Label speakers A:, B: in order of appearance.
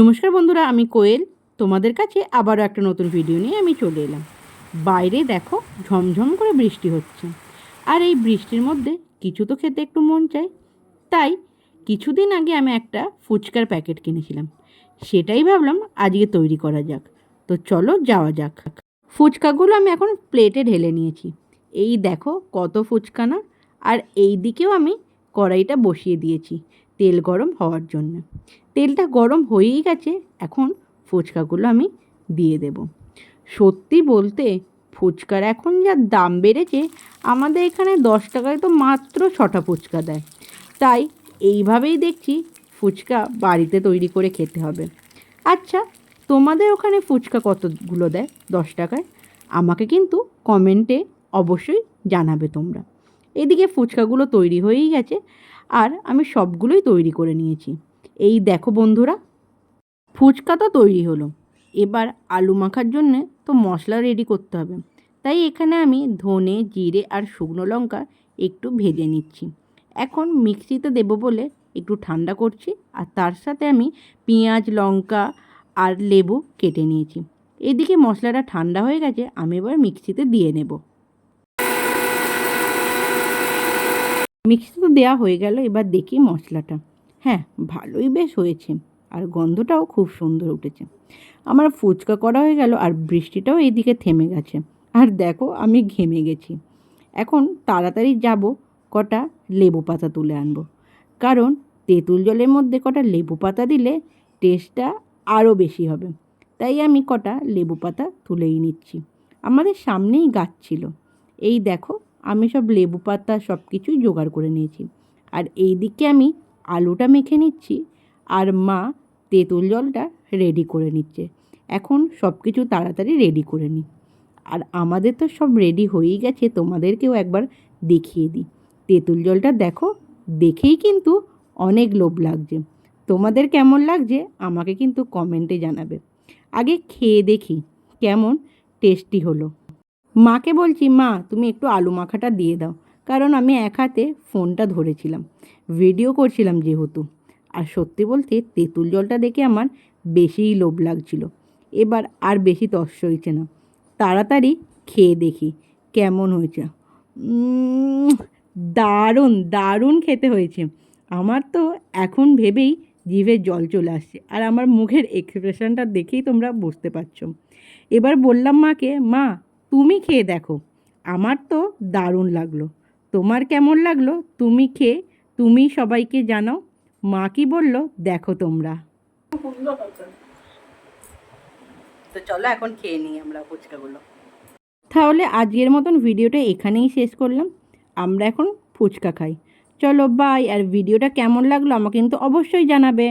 A: নমস্কার বন্ধুরা, আমি কোয়েল। তোমাদের কাছে আবারও একটা নতুন ভিডিও নিয়ে আমি চলে এলাম। বাইরে দেখো ঝমঝম করে বৃষ্টি হচ্ছে। আর এই বৃষ্টির মধ্যে কিছু তো খেতে একটু মন চাই তাই কিছুদিন আগে আমি একটা ফুচকার প্যাকেট কিনেছিলাম। সেটাই ভাবলাম আজকে তৈরি করা যাক। তো চলো যাওয়া যাক। ফুচকাগুলো আমি এখন প্লেটে ঢেলে নিয়েছি। এই দেখো কত ফুচকা না? আর এই দিকেও আমি কড়াইটা বসিয়ে দিয়েছি। তেল গরম হওয়ার জন্য। তেলটা গরম হয়েই গেছে, এখন ফুচকাগুলো আমি দিয়ে দেব। সত্যি বলতে, ফুচকার এখন যা দাম বেড়েছে, আমাদের এখানে দশ টাকায় তো মাত্র ছটা ফুচকা দেয়। তাই এইভাবেই দেখছি ফুচকা বাড়িতে তৈরি করে খেতে হবে। আচ্ছা তোমাদের ওখানে ফুচকা কতগুলো দেয় দশ টাকায়? আমাকে কিন্তু কমেন্টে অবশ্যই জানাবে তোমরা। এদিকে ফুচকাগুলো তৈরি হয়েই গেছে আর আমি সবগুলোই তৈরি করে নিয়েছি। এই দেখো বন্ধুরা, ফুচকা তো তৈরি হলো। এবার আলু মাখার জন্যে তো মশলা রেডি করতে হবে। তাই এখানে আমি ধনে, জিরে আর শুকনো লঙ্কা একটু ভেজে নিচ্ছি। এখন মিক্সিতে দেবো বলে একটু ঠান্ডা করছি আর তার সাথে আমি পেঁয়াজ, লঙ্কা আর লেবু কেটে নিয়েছি। এদিকে মশলাটা ঠান্ডা হয়ে গেছে, আমি এবার মিক্সিতে দিয়ে নেব। মিক্সিতে দেওয়া হয়ে গেল, এবার দেখি মশলাটা। হ্যাঁ ভালোই বেশ হয়েছে, আর গন্ধটাও খুব সুন্দর উঠেছে। আমার ফুচকা করা হয়ে গেল, আর বৃষ্টিটাও এইদিকে থেমে গেছে। আর দেখো, আমি ঘেমে গেছি। এখন তাড়াতাড়ি যাব, কটা লেবু পাতা তুলে আনব। কারণ তেঁতুল জলের মধ্যে কটা লেবু পাতা দিলে টেস্টটা আরও বেশি হবে। তাই আমি কটা লেবু পাতা তুলেই নিচ্ছি। আমাদের সামনেই গাছ ছিল। এই দেখো আমি সব লেবু পাতা সব কিছুই জোগাড় করে নিয়েছি। আর এই দিকে আমি আলুটা মেখে নিচ্ছি আর মা তেঁতুল জলটা রেডি করে নিচ্ছে। এখন সব কিছু তাড়াতাড়ি রেডি করে নিই আর আমাদের তো সব রেডি হয়েই গেছে, তোমাদেরকেও একবার দেখিয়ে দিই। তেঁতুল জলটা দেখো, দেখেই কিন্তু অনেক লোভ লাগছে। তোমাদের কেমন লাগছে আমাকে কিন্তু কমেন্টে জানাবে। আগে খেয়ে দেখি কেমন টেস্টি হলো। মাকে বলছি, মা, তুমি একটু আলু মাখাটা দিয়ে দাও। কারণ আমি এক হাতে ফোনটা ধরেছিলাম, ভিডিও করছিলাম যেহেতু। আর সত্যি বলতে তেঁতুল জলটা দেখে আমার বেশিই লোভ লাগছিল। এবার আর বেশি তস হয়েছে না। তাড়াতাড়ি খেয়ে দেখি কেমন হয়েছে। দারুণ দারুণ খেতে হয়েছে। আমার তো এখন ভেবেই জিভে জল চলে আসছে। আর আমার মুখের এক্সপ্রেশনটা দেখেই তোমরা বুঝতে পারছ। এবার বললাম মাকে, মা তুমি খেয়ে দেখো। আমার তো দারুণ লাগল। তোমার কেমন লাগল? তুমি খেয়ে তুমি সবাইকে জানাও। মা কি বলল? দেখো তোমরা। তো চলো এখন খেয়ে নিই আমরা ফুচকাগুলো। তাহলে আজকের মতন ভিডিওটা এখানেই শেষ করলাম। আমরা এখন ফুচকা খাই। চলো বাই আর ভিডিওটা কেমন লাগল আমাকে কিন্তু অবশ্যই জানাবে।